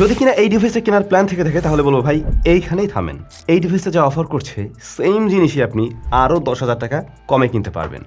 যদি কিনা এই ডিভাইসটা কেনার প্ল্যান থেকে থাকে, তাহলে বলব ভাই, এইখানেই থামেন। এই ডিভাইসটা যা অফার করছে সেম জিনিসই আপনি আরও দশ হাজার টাকা কমে কিনতে পারবেন।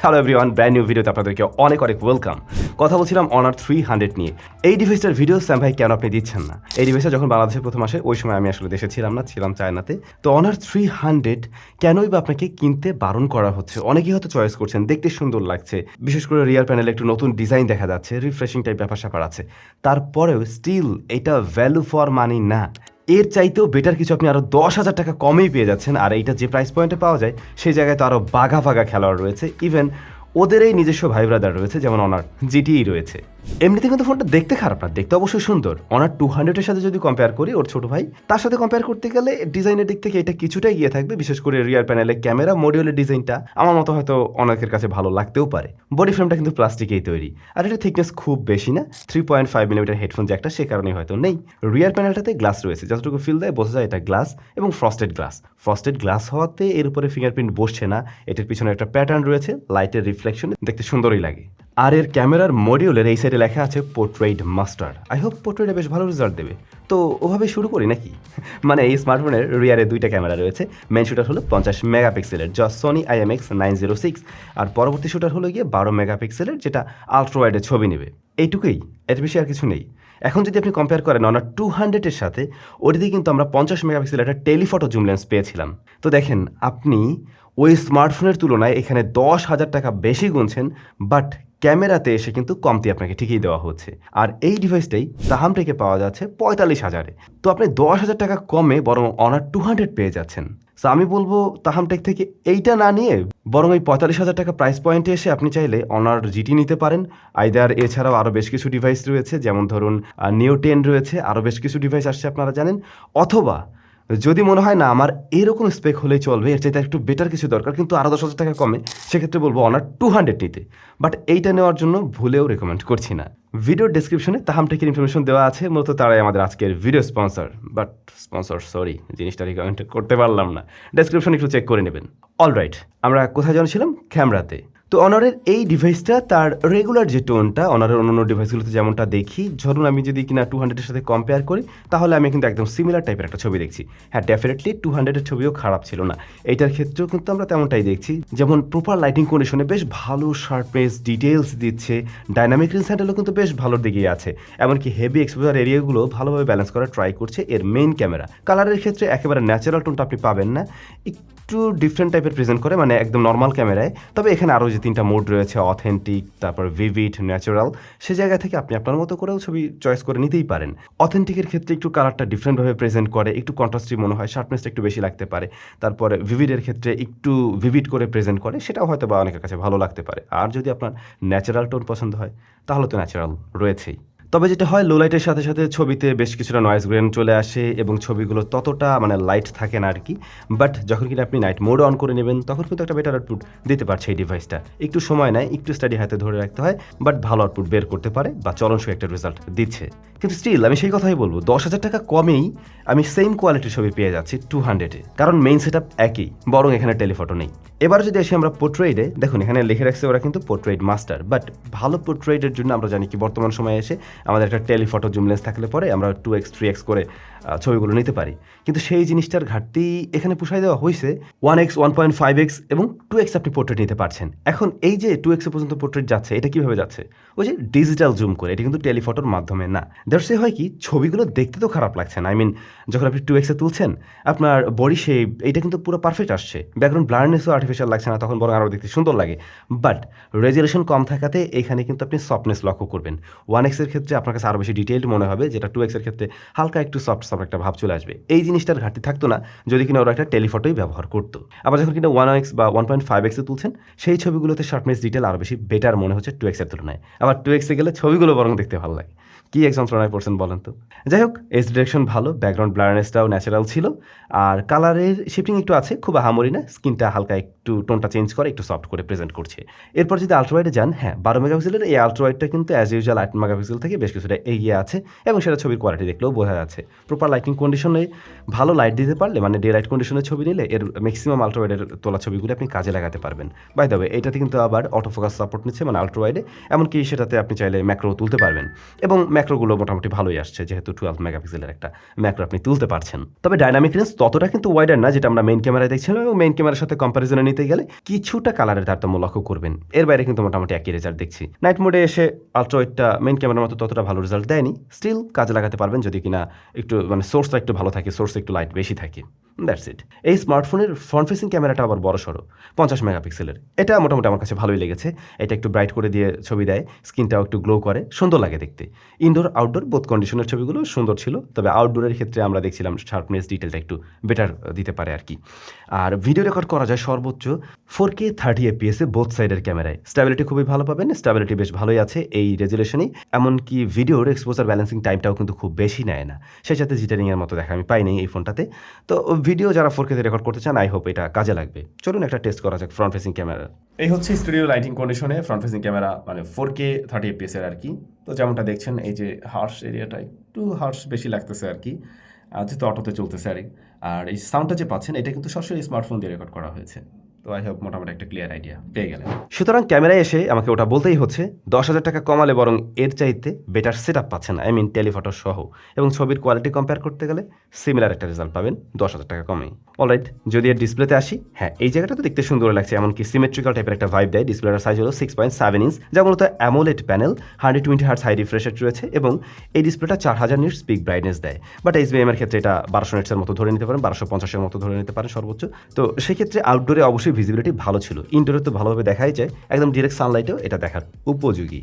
হ্যালো এভরিওয়ান ব্র্যান্ড নিউ ভিডিওতে আপনাদেরকে অনেক অনেক ওয়েলকাম কথা বলছিলাম অনার থ্রি হান্ড্রেড নিয়ে। এই ডিভাইসটার ভিডিও স্যাম ভাই কেন আপনি দিচ্ছেন না? এই ডিভাইসটা যখন বাংলাদেশে প্রথম আসে, ওই সময় আমি আসলে দেশে ছিলাম না, ছিলাম চায়নাতে। তো অনার থ্রি হান্ড্রেড কেনই বা আপনাকে কিনতে বারণ করা হচ্ছে? অনেকেই হয়তো চয়েস করছেন, দেখতে সুন্দর লাগছে। বিশেষ করে রিয়ার প্যানেলে একটু নতুন ডিজাইন দেখা যাচ্ছে রিফ্রেশিং টাইপ ব্যাপার স্যাপার আছে। তারপরেও স্টিল এটা ভ্যালু ফর মানি না। এর চাইতেও বেটার কিছু আপনি আরও দশ হাজার টাকা কমেই পেয়ে যাচ্ছেন। আর এইটা যে প্রাইস পয়েন্টে পাওয়া যায়, সেই জায়গায় তো আরও বাঘা ফাঘা খেলোয়াড় রয়েছে। ইভেন ওদেরই নিজস্ব ভাইব্রাদার রয়েছে, যেমন অনার জিটিই রয়েছে। এমনিতে কিন্তু ফোনটা দেখতে খারাপ না, দেখতে অবশ্যই সুন্দর। অনার টু হান্ড্রেডের সাথে যদি কম্পেয়ার করি, ওর ছোট ভাই, তার সাথে কম্পেয়ার করতে গেলে ডিজাইনের দিক থেকে এটা কিছুটাই গিয়ে থাকবে, বিশেষ করে রিয়ার প্যানেলে ক্যামেরা মডিউলের ডিজাইনটা আমার মতো হয়তো অনেকের কাছে ভালো লাগতেও পারে। বডি ফ্রেমটা কিন্তু প্লাস্টিকেই তৈরি। আর এটা থিকনেস খুব বেশি না three point five millimetre headphone যে একটা, সে কারণে হয়তো নেই। রিয়ার প্যানেলটাতে গ্লাস রয়েছে, যতটুকু ফিল দেয় বোঝা যায় এটা গ্লাস এবং ফ্রস্টেড গ্লাস ফ্রস্টেড গ্লাস হওয়াতে এর উপরে ফিঙ্গারপ্রিন্ট বসছে না, এটার পিছনে একটা প্যাটার্ন রয়েছে লাইটের রিফ্লেকশন দেখতে সুন্দরই লাগে। আর এর ক্যামেরার মডিউলের এই সাইডে লেখা আছে পোর্ট্রেট মাস্টার আই হোপ পোর্ট্রেটে বেশ ভালো রেজাল্ট দেবে। তো ওভাবে শুরু করি নাকি? মানে এই স্মার্টফোনের রিয়ারে দুইটা ক্যামেরা রয়েছে। মেন শুটার হলো পঞ্চাশ মেগাপিক্সেলের, যা Sony IMX nine zero six. আর পরবর্তী শুটার হলো গিয়ে বারো মেগাপিক্সেলের, যেটা আলট্রাওয়াইডের ছবি নেবে। এইটুকুই, এর বেশি আর কিছু নেই। এখন যদি আপনি কম্পেয়ার করেন অনার টু হান্ড্রেডের সাথে, ওটিতে কিন্তু আমরা পঞ্চাশ মেগাপিক্সেলের একটা টেলিফটো জুম লেন্স পেয়েছিলাম। তো দেখেন, আপনি ওই স্মার্টফোনের তুলনায় এখানে দশ হাজার টাকা বেশি গুনছেন, বাট ক্যামেরাতে এসে কিন্তু কমতি আপনাকে ঠিকই দেওয়া হচ্ছে। আর এই ডিভাইসটাই তাহাম থেকে পাওয়া যাচ্ছে পঁয়তাল্লিশ হাজারে। তো আপনি দশ হাজার টাকা কমে বরং অনার টু হান্ড্রেড পেয়ে যাচ্ছেন। তো আমি বলব তাহামটেক থেকে এইটা না নিয়ে বরং এই পঁয়তাল্লিশ হাজার টাকা প্রাইস পয়েন্টে এসে আপনি চাইলে অনার জিটি নিতে পারেন। আইদার এছাড়াও আরও বেশ কিছু ডিভাইস রয়েছে, যেমন ধরুন নিও টেন রয়েছে আরও বেশ কিছু ডিভাইস আসছে, আপনারা জানেন। অথবা যদি মনে হয়, না, আমার এরকম স্পেক হলেই চলবে, এর চাইতে একটু বেটার কিছু দরকার। কিন্তু আরও দশ হাজার টাকা কমে, সেক্ষেত্রে বলব অনার টু হান্ড্রেড নিতে বাট এইটা নেওয়ার জন্য ভুলেও রেকমেন্ড করছি না। ভিডিওর ডেসক্রিপশনে তাহামটেকের ইনফরমেশন দেওয়া আছে, মূলত তারাই আমাদের আজকের video sponsor but sponsor sorry জিনিসটা রিকমেন্ড করতে পারলাম না। ডেসক্রিপশন একটু চেক করে নেবেন। অলরাইট আমরা কোথায় জানছিলাম ক্যামেরাতে তো অনারের এই ডিভাইসটা তার রেগুলার যে টোনটা অনারের অন্যান্য ডিভাইসগুলোতে যেমনটা দেখি, ধরুন আমি যদি কিনা টু হান্ড্রেডের সাথে কম্পেয়ার করি, তাহলে আমি কিন্তু একদম সিমিলার টাইপের একটা ছবি দেখছি। হ্যাঁ ডেফিনেটলি টু হান্ড্রেডের ছবিও খারাপ ছিল না। এইটার ক্ষেত্রেও কিন্তু আমরা তেমনটাই দেখছি। যেমন প্রপার লাইটিং কন্ডিশনে বেশ ভালো শার্পনেস ডিটেলস দিচ্ছে। ডাইনামিক রিলস হ্যান্ডেলও কিন্তু বেশ ভালোর দিকেই আছে। এমনকি হেভি এক্সপোজার এরিয়াগুলো ভালোভাবে ব্যালেন্স করার ট্রাই করছে এর মেইন ক্যামেরা কালারের ক্ষেত্রে একেবারে ন্যাচারাল টোনটা আপনি পাবেন না। একটু ডিফারেন্ট টাইপের প্রেজেন্ট করে মানে একদম নর্মাল ক্যামেরায় তবে এখানে আরও যে তিনটা মোড রয়েছে অথেন্টিক তারপর ভিভিড ন্যাচারাল সে জায়গা থেকে আপনি আপনার মতো করেও ছবি চয়েস করে নিতেই পারেন। অথেন্টিকের ক্ষেত্রে একটু কালারটা ডিফারেন্টভাবে প্রেজেন্ট করে, একটু কন্ট্রাস্টি মনে হয় শার্পনেসটা একটু বেশি লাগতে পারে। তারপরে ভিভিডের ক্ষেত্রে একটু ভিভিড করে প্রেজেন্ট করে, সেটাও হয়তো বা অনেকের কাছে ভালো লাগতে পারে। আর যদি আপনার ন্যাচারাল টোন পছন্দ হয়, তাহলে তো ন্যাচারাল রয়েছেই। তবে যেটা হয় লো লাইটের সাথে সাথে ছবিতে বেশ কিছুটা নয়েজ গ্রেন চলে আসে এবং ছবিগুলো ততটা মানে লাইট থাকে না আর কি বাট যখন কিনা আপনি নাইট মোড অন করে নেবেন, তখন কিন্তু একটা বেটার আউটপুট দিতে পারছে এই ডিভাইসটা একটু সময় নেয়, একটু স্টাডি হাতে ধরে রাখতে হয় বাট ভালো আউটপুট বের করতে পারে বা চলনসই একটা রেজাল্ট দিচ্ছে। কিন্তু স্টিল আমি সেই কথাই বলব, দশ হাজার টাকা কমেই আমি সেম কোয়ালিটির ছবি পেয়ে যাচ্ছি টু হান্ড্রেডে কারণ মেইন সেট আপ একই, বরং এখানে টেলিফটো নেই। এবার যদি আসি আমরা পোর্ট্রেটে দেখুন এখানে লিখে রাখছে ওরা কিন্তু পোর্ট্রেট মাস্টার বাট ভালো পোর্ট্রেটের জন্য আমরা জানি কি, বর্তমান সময়ে এসে আমাদের একটা টেলিফটো জুম লেন্স থাকলে পরে আমরা টু এক্স থ্রি এক্স করে ছবিগুলো নিতে পারি। কিন্তু সেই জিনিসটার ঘাটতি এখানে পুষাই দেওয়া হয়েছে। One x one point five x এবং টু এক্স আপনি পোর্ট্রেট নিতে পারছেন। এখন এই যে টু এক্সে পর্যন্ত পোর্ট্রেট যাচ্ছে, এটা কীভাবে যাচ্ছে? ওই যে ডিজিটাল জুম করে, এটা কিন্তু টেলিফটোর মাধ্যমে না। দ্যাটসে হয় কি, ছবিগুলো দেখতে তো খারাপ লাগছে না। আই মিন যখন আপনি টু এক্সে তুলছেন, আপনার বডি শেপ এটা কিন্তু পুরো পারফেক্ট আসছে। ব্যাকগ্রাউন্ড ব্লারনেসও আর্টিফিশিয়াল লাগছে না, তখন বরং আরও দেখতে সুন্দর লাগে। বাট রেজুলেশন কম থাকাতে এখানে কিন্তু আপনি সফটনেস লক্ষ্য করবেন। ওয়ান এক্সের ক্ষেত্রে আপনার কাছে আরও বেশি ডিটেইলড মনে হবে, যেটা টু এক্সের ক্ষেত্রে হালকা একটু সফট সফট একটা ভাব চলে আসবে। এই জিনিসটার ঘাটতি থাকতো না যদি কিনা ওরা একটা টেলিফটোই ব্যবহার করতো। আবার যখন কিনা ওয়ান এক্স বা ওয়ান পয়েন্ট ফাইভ এক্সে তুলছেন, সেই ছবিগুলোতে শার্পনেস ডিটেল আরও বেশি বেটার মনে হচ্ছে টু এক্সের তুলনায়। আবার টু এক্সে গেলে ছবিগুলো বরং দেখতে ভালো লাগে। কি এক যন্ত্রণায় পড়ছেন বলেন তো? যাই হোক এস ডিরেকশন ভালো ব্যাকগ্রাউন্ড ব্লারনেসটাও ন্যাচারাল ছিল। আর কালারের শিফটিং একটু আছে, খুব আহামরি না স্কিনটা হালকা একটু একটু টোনটা চেঞ্জ করে, একটু সফট করে প্রেজেন্ট করছে। এরপর যদি আলট্রাওয়াইডে যান হ্যাঁ বারো মেগাপিক্সেলের এই আলট্রাওয়াইডটা কিন্তু অ্যাজ ইউজুয়াল আট মেগাপিক্সেল থেকে বেশ কিছুটা এগিয়ে আছে এবং সেটা ছবির কোয়ালিটি দেখলেও বোঝা যাচ্ছে। প্রপার লাইটিং কন্ডিশনে ভালো লাইট দিতে পারলে মানে ডে লাইট কন্ডিশনের ছবি নিলে এর ম্যাক্সিমাম আলট্রাওয়াইডের তোলা ছবিগুলো আপনি কাজে লাগাতে পারবেন। বাই তবে এটাতে কিন্তু আবার অটো ফোকাস সাপোর্ট নিচ্ছে মানে আলট্রাওয়াইডে এমনকি সেটাতে আপনি চাইলে ম্যাক্রো তুলতে পারবেন। এবং ম্যাক্রোগুলো মোটামুটি ভালোই আসছে, যেহেতু টুয়েলভ মেগাপিক্সেলের একটা ম্যাক্রো আপনি তুলতে পারছেন। তবে ডাইনামিক রেঞ্জ ততটা কিন্তু ওয়াইডার না, যেটা আমরা মেইন ক্যামেরায় দেখছিলাম এবং মেইন ক্যামেরার সাথে কম্পারিজনে নিতে গেলে কিছুটা কালারের তারতম্য লক্ষ্য করবেন। এর বাইরে কিন্তু মোটামুটি একই রেজাল্ট দেখছি। নাইট মোডে এসে আলট্রাওয়াইডটা মেন ক্যামেরার মতো ততটা ভালো রেজাল্ট দেয়নি। স্টিল কাজে লাগাতে পারবেন যদি কিনা একটু মানে সোর্সটা একটু ভালো থাকে সোর্স একটু লাইট বেশি থাকে। দ্যাটস ইট এই স্মার্টফোনের ফ্রন্ট ফেসিং ক্যামেরাটা আবার বড় সড়ো, পঞ্চাশ মেগাপিক্সেলের এটা মোটামুটি আমার কাছে ভালোই লেগেছে। এটা একটু ব্রাইট করে দিয়ে ছবি দেয় স্ক্রিনটাও একটু গ্লো করে, সুন্দর লাগে দেখতে। ইনডোর আউটডোর বোথ কন্ডিশনের ছবিগুলো সুন্দর ছিল, তবে আউটডোরের ক্ষেত্রে আমরা দেখছিলাম শার্পনেস ডিটেলটা একটু বেটার দিতে পারে আর কি। আর ভিডিও রেকর্ড করা যায় সর্বোচ্চ ফোর কে থার্টি এপিএসে বোথ সাইডের ক্যামেরায় স্ট্যাবিলিটি খুবই ভালো পাবেন স্ট্যাবিলিটি বেশ ভালোই আছে এই রেজুলেশনেই এমনকি ভিডিওর এক্সপোজার ব্যালেন্সিং টাইমটাও কিন্তু খুব বেশি নেয় না। সেই সাথে জিটারিংয়ের মতো দেখা আমি পাইনি এই ফোনটাতে তো ভিডিও যারা ফোর কেতে রেকর্ড করতে চান আই হোপ এটা কাজে লাগবে। চলুন একটা টেস্ট করা যাক ফ্রন্ট ফেসিং ক্যামেরা এই হচ্ছে স্টুডিও লাইটিং কন্ডিশনে ফ্রন্ট ফেসিং ক্যামেরা মানে ফোর কে থার্টি এর আর কি। তো যেমনটা দেখছেন, এই যে হার্স এরিয়াটা একটু হার্স বেশি লাগতেছে আর কি। যেহেতু অটোতে চলতেছে আর আর এই সাউন্ডটা যে পাচ্ছেন, এটা কিন্তু সরাসরি স্মার্টফোন দিয়ে রেকর্ড করা হয়েছে। তো আই হোপ মোটামুটি একটা ক্লিয়ার আইডিয়া পেয়ে গেলেন। সুতরাং ক্যামেরায় এসে আমাকে ওটা বলতেই হচ্ছে, দশ হাজার টাকা কমালে বরং এর চাইতে বেটার সেট আপ পাচ্ছেন আই মিন টেলিফটো সহ। এবং ছবির কোয়ালিটি কম্পেয়ার করতে গেলে সিমিলার একটা রেজাল্ট পাবেন, দশ হাজার টাকা কমেই। অলরাইট যদি এর ডিসপ্লেতে আসি হ্যাঁ এই জায়গাটা তো দেখতে সুন্দর লাগছে, এমনকি সিমেট্রিক্যাল টাইপের একটা ভাইব দেয় ডিসপ্লেটার সাইজ হলো সিক্স পয়েন্ট সেভেন ইঞ্চ যা মূলত AMOLED panel hundred twenty hertz high refresh রয়েছে, এবং এই ডিসপ্লেটা চার হাজার নিটস পিক ব্রাইটনেস দেয়। বাট এইচবিএম এর ক্ষেত্রে এটা বারোশো নিটসের মতো ধরে নিতে পারেন, বারোশো পঞ্চাশের মতো ধরে নিতে পারেন সর্বোচ্চ। তো সেক্ষেত্রে আউটডোরে অবশ্যই ভিজিবিলিটি ভালো ছিল। ইনডোরে তো ভালোভাবে দেখাই যায়, একদম ডিরেক্ট সানলাইটেও এটা দেখার উপযোগী।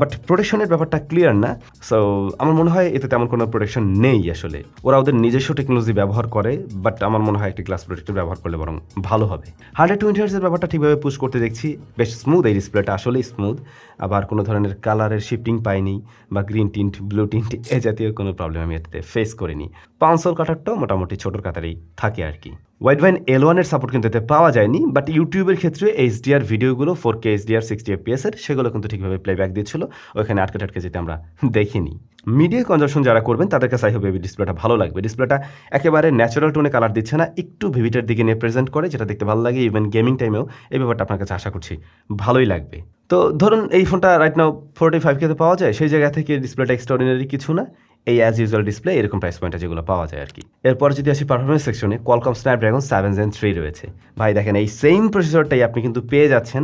বাট প্রোটেকশনের ব্যাপারটা ক্লিয়ার না সো আমার মনে হয় এতে তেমন কোনো প্রোটেকশন নেই আসলে। ওরা ওদের নিজস্ব টেকনোলজি ব্যবহার করে বাট আমার মনে হয় একটি গ্লাস প্রোটেক্টর ব্যবহার করলে বরং ভালো হবে। হান্ড্রেড টোয়েন্টি হার্সের ব্যাপারটা ঠিকভাবে পুশ করতে দেখছি, বেশ স্মুথ এই ডিসপ্লেটা আসলেই স্মুথ আবার কোনো ধরনের কালারের শিফটিং পাইনি, বা গ্রিন টিন্ট ব্লু টিন্ট এ জাতীয় কোনো প্রবলেম আমি এতে ফেস করিনি। পাঁচশোর কাটারটাও মোটামুটি ছোটোর কাতারেই থাকে আর কি। ওয়াইড ভাইন এল ওয়ানের সাপোর্ট কিন্তু এতে পাওয়া যায়নি বাট ইউটিউবের ক্ষেত্রে এইচডিআর ভিডিওগুলো four K HDR sixty FPS এর, সেগুলো কিন্তু ঠিকভাবে প্লেব্যাক দিচ্ছিল। ওইখানে আটকে টাটকে যেতে আমরা দেখিনি। মিডিয়া কনজাকশন যারা করবেন, তাদের কাছে আই হবে ডিসপ্লেটা ভালো লাগবে। ডিসপ্লেটা একেবারে ন্যাচারাল টোনে কালার দিচ্ছে না, একটু ভিভিটার দিকে নিয়ে প্রেজেন্ট করে, যেটা দেখতে ভালো লাগে ইভেন গেমিং টাইমেও এই ব্যাপারটা আপনার কাছে আশা করছি ভালোই লাগবে। তো ধরুন এই ফোনটা রাইট নাও ফোর্টি ফাইভ কেতে পাওয়া যায়, সেই জায়গা থেকে ডিসপ্লেটা এক্সট্রাঅর্ডিনারি কিছু না। এই অ্যাজ ইউজুয়াল ডিসপ্লে এরকম প্রাইস পয়েন্টে যেগুলো পাওয়া যায় আর কি এরপর যদি আসি পারফরমেন্স সেকশনে Qualcomm Snapdragon seven gen three রয়েছে। ভাই দেখেন, এই সেম প্রসেসরটাই আপনি কিন্তু পেয়ে যাচ্ছেন।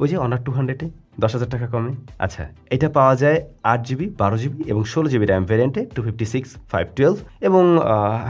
ওই যে অনার টু হান্ড্রেডে দশ হাজার টাকা কমে। আচ্ছা এটা পাওয়া যায় আট জিবি বারো জিবি এবং ষোলো GB RAM ভ্যারিয়েন্টে two fifty six five twelve এবং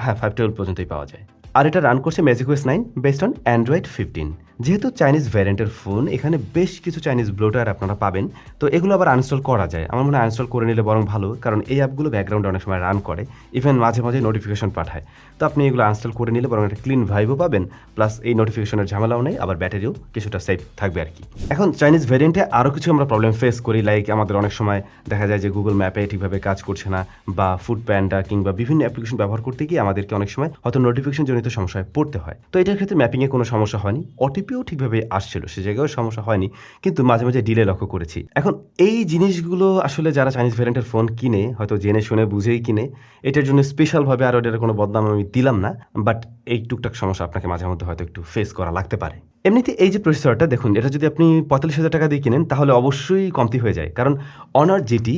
হ্যাঁ ফাইভ টুয়েলভ পর্যন্তই পাওয়া যায়। আর এটা রান করছে magic OS nine based on Android fifteen যেহেতু চাইনিজ ভ্যারিয়েন্টের ফোন এখানে বেশ কিছু চাইনিজ ব্লোটার আপনারা পাবেন। তো এগুলো আবার আনস্টল করা যায়। আমার মনে হয় আনস্টল করে নিলে বরং ভালো, কারণ এই অ্যাপগুলো ব্যাকগ্রাউন্ডে অনেক সময় রান করে। ইভেন মাঝে মাঝে নোটিফিকেশন পাঠায়। তো আপনি এগুলো আনস্টল করে নিলে বরং একটা ক্লিন ভাইবও পাবেন। প্লাস এই নোটিফিকেশনের ঝামেলাও নেই, আবার ব্যাটারিও কিছুটা সেফ থাকবে আর কি। এখন চাইনিজ ভ্যারিয়েন্টে আরও কিছু আমরা প্রবলেম ফেস করি। লাইক আমাদের অনেক সময় দেখা যায় যে গুগল ম্যাপে ঠিকভাবে কাজ করছে না, বা ফুড প্যান্ডা কিংবা বিভিন্ন অ্যাপ্লিকেশন ব্যবহার করতে গিয়ে আমাদেরকে অনেক সময় হয়তো নোটিফিকেশন জনিত সমস্যায় পড়তে হয়। তো এটার ক্ষেত্রে ম্যাপিংয়ে কোনো সমস্যা হয়নি। ওটিপিও ঠিকভাবে আসছিল, সে জায়গায়ও সমস্যা হয়নি, কিন্তু মাঝে মাঝে ডিলে লক্ষ্য করেছি। এখন এই জিনিসগুলো আসলে যারা চাইনিজ ভ্যারিয়েন্টের ফোন কিনে, হয়তো জেনে শুনে বুঝেই কিনে, এটার জন্য স্পেশালভাবে আর ওটার কোনো বদনাম আমি দিলাম না বাট এই টুকটাক সমস্যা আপনাকে মাঝে মধ্যে হয়তো একটু ফেস করা লাগতে পারে। এমনিতে এই যে প্রসেসরটা দেখুন, এটা যদি আপনি পঁয়তাল্লিশ হাজার টাকা দিয়ে কিনেন, তাহলে অবশ্যই কমতি হয়ে যায়। কারণ অনার যেটি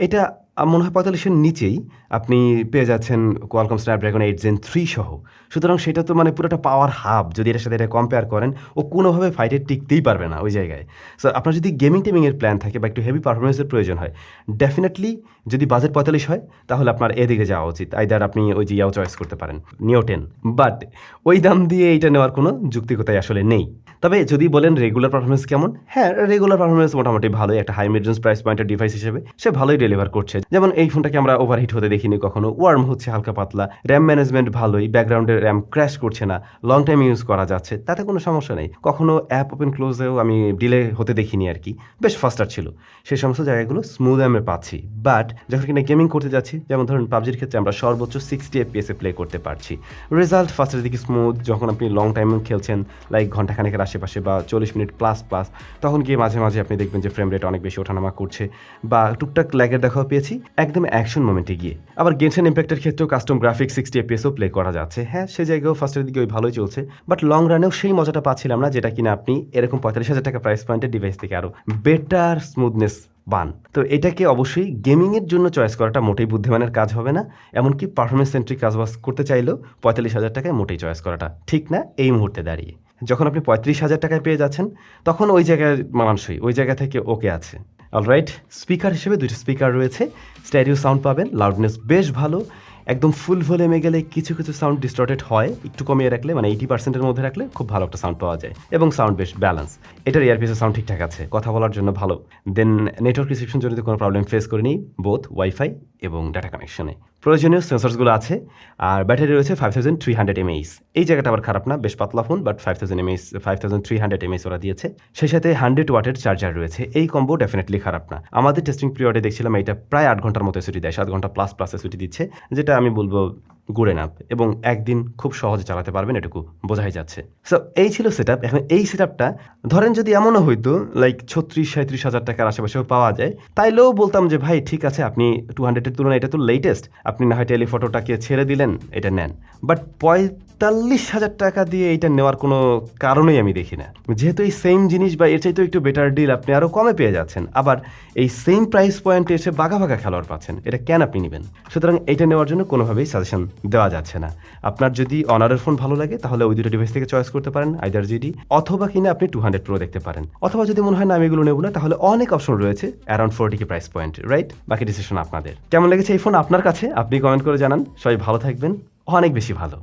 এটা মনে হয় পঁয়তাল্লিশের নিচেই আপনি পেয়ে যাচ্ছেন Qualcomm Snapdragon eight gen three সহ। সুতরাং সেটা তো মানে পুরোটা পাওয়ার হাব যদি এটার সাথে এটা কম্পেয়ার করেন, ও কোনোভাবে ফাইটে টিকতেই পারবে না ওই জায়গায়। সো আপনার যদি গেমিং টেমিংয়ের প্ল্যান থাকে বা একটু হেভি পারফরমেন্সের প্রয়োজন হয় ডেফিনেটলি যদি বাজেট পঁয়তাল্লিশ হয়, তাহলে আপনার এদিকে যাওয়া উচিত। আইদার আপনি ওই যে ইয়াও চয়েস করতে পারেন নিও টেন বাট ওই দাম দিয়ে এইটা নেওয়ার কোনো যুক্তিকতাই আসলে নেই। তবে যদি বলেন রেগুলার পারফরমেন্স কেমন? হ্যাঁ রেগুলার পারফরমেন্স মোটামুটি ভালোই। একটা হাই মিডরেঞ্জ প্রাইস পয়েন্টের ডিভাইস হিসেবে সে ভালোই ডেলিভার করছে। যেমন এই ফোনটাকে আমরা ওভারহিট হতে দেখিনি কখনো। ওয়ার্ম হচ্ছে হালকা পাতলা। র্যাম ম্যানেজমেন্ট ভালোই। ব্যাকগ্রাউন্ডে র্যাম ক্র্যাশ করছে না। লং টাইম ইউজ করা যাচ্ছে। তাতে কোনো সমস্যা নেই। কখনো অ্যাপ ওপেন ক্লোজেও আমি ডিলে হতে দেখিনি আর কি বেশ ফাস্টার ছিল। সেই সমস্ত জায়গাগুলো স্মুথ আমি পাচ্ছি। বাট যখন কিনা গেমিং করতে যাচ্ছি, যেমন ধরুন পাবজির ক্ষেত্রে আমরা সর্বোচ্চ সিক্সটি এফপিএসে প্লে করতে পারছি। রেজাল্ট ফার্স্টের দিকে স্মুথ যখন আপনি লং টাইম খেলছেন লাইক ঘন্টাখানেকের আশেপাশে বা চল্লিশ মিনিট প্লাস প্লাস তখন গিয়ে মাঝে মাঝে আপনি দেখবেন যে ফ্রেম রেট অনেক বেশি ওঠানামা করছে বা টুকটাক ল্যাগের দেখাও পেয়েছি, একদম অ্যাকশন মোমেন্টে গিয়ে। আবার গেনশন ইম্প্যাক্টের ক্ষেত্রেও কাস্টম গ্রাফিক সিক্সটি এপিএসও প্লে করা যাচ্ছে। হ্যাঁ সে জায়গাও ফার্স্টের দিকে ওই ভালোই চলছে বাট লং রানেও সেই মজাটা পাচ্ছিলাম না, যেটা কিনা আপনি এরকম পঁয়তাল্লিশ হাজার টাকা প্রাইস পয়েন্টের ডিভাইস থেকে আরও বেটার স্মুথনেস পান। তো এটাকে অবশ্যই গেমিংয়ের জন্য চয়েস করাটা মোটেই বুদ্ধিমানের কাজ হবে না, এমনকি পারফরমেন্স সেন্ট্রিক কাজবাজ করতে চাইলেও পঁয়তাল্লিশ হাজার টাকায় মোটেই চয়েস করাটা ঠিক না, এই মুহূর্তে দাঁড়িয়ে। যখন আপনি পঁয়ত্রিশ হাজার টাকায় পেয়ে যাচ্ছেন, তখন ওই জায়গায় মানানসই, ওই জায়গা থেকে ওকে আছে। অলরাইট স্পিকার হিসেবে দুইটা স্পিকার রয়েছে। স্ট্যারিও সাউন্ড পাবেন লাউডনেস বেশ ভালো। একদম ফুল ভলিউমে গেলে কিছু কিছু সাউন্ড ডিস্টর্টেড হয়। একটু কমিয়ে রাখলে মানে এইটি পার্সেন্টের মধ্যে রাখলে খুব ভালো একটা সাউন্ড পাওয়া যায়। এবং সাউন্ড বেশ ব্যালেন্স এটার ইয়ারপিসের সাউন্ড ঠিকঠাক আছে। কথা বলার জন্য ভালো। দেন নেটওয়ার্ক রিসেপশন জনিত কোনো প্রবলেম ফেস করিনি। বোথ ওয়াইফাই এবং ডাটা কানেকশনে প্রয়োজনীয় সেন্সরসগুলো আছে, আর ব্যাটারি রয়েছে five thousand three hundred mAh এই জায়গাটা আবার খারাপ না, বেশ পাতলা phone but five thousand mAh five thousand three hundred mAh ওরা দিয়েছে। সেই সাথে হান্ড্রেড ওয়াটের চার্জার রয়েছে, এই কম্বো ডেফিনেটলি খারাপ না। আমাদের টেস্টিং পিরিয়ডে দেখছিলাম এটা প্রায় আট ঘণ্টার মতো ছুটি দেয়, সাত ঘণ্টা প্লাস প্লাস ছুটি দিচ্ছে, যেটা আমি বলব গুড এনাফ এবং একদিন খুব সহজে চালাতে পারবেন এটুকু বোঝাই যাচ্ছে। সো এই ছিল সেট এখন এই সেট ধরেন যদি এমনও হইতো লাইক ছত্রিশ সাঁত্রিশ হাজার টাকার আশেপাশেও পাওয়া যায়, তাইলেও বলতাম যে, ভাই, ঠিক আছে, আপনি টু হান্ড্রেডের তুলনায় এটা তো লেটেস্ট আপনি না হয় টেলিফটোটাকে ছেড়ে দিলেন, এটা নেন। বাট পঁয়তাল্লিশ হাজার টাকা দিয়ে এটা নেওয়ার কোনো কারণই আমি দেখি না। যেহেতু এই সেম জিনিস বা এর চাইতেও একটু বেটার ডিল আপনি আরও কমে পেয়ে যাচ্ছেন, আবার এই সেম প্রাইস পয়েন্টে এসে বাঘা বাঘা খেলোয়াড় পাচ্ছেন, এটা কেন আপনি নেবেন? সুতরাং এটা নেওয়ার জন্য কোনোভাবেই সাজেশন দেওয়া যাচ্ছে না। আপনার যদি অনারের ফোন ভালো লাগে, তাহলে ওই দুটো ডিভাইস থেকে চয়েস করতে পারেন আইদার জিডি অথবা কিনা আপনি টু হান্ড্রেড প্রো দেখতে পারেন। অথবা যদি মনে হয়, না, আমি এগুলো নেব না, তাহলে অনেক অপশন রয়েছে around forty K price point right বাকি ডিসিশন আপনাদের। কেমন লেগেছে এই ফোন আপনার কাছে? আপনি কমেন্ট করে জানান। সবাই ভালো থাকবেন। অনেক বেশি ভালো।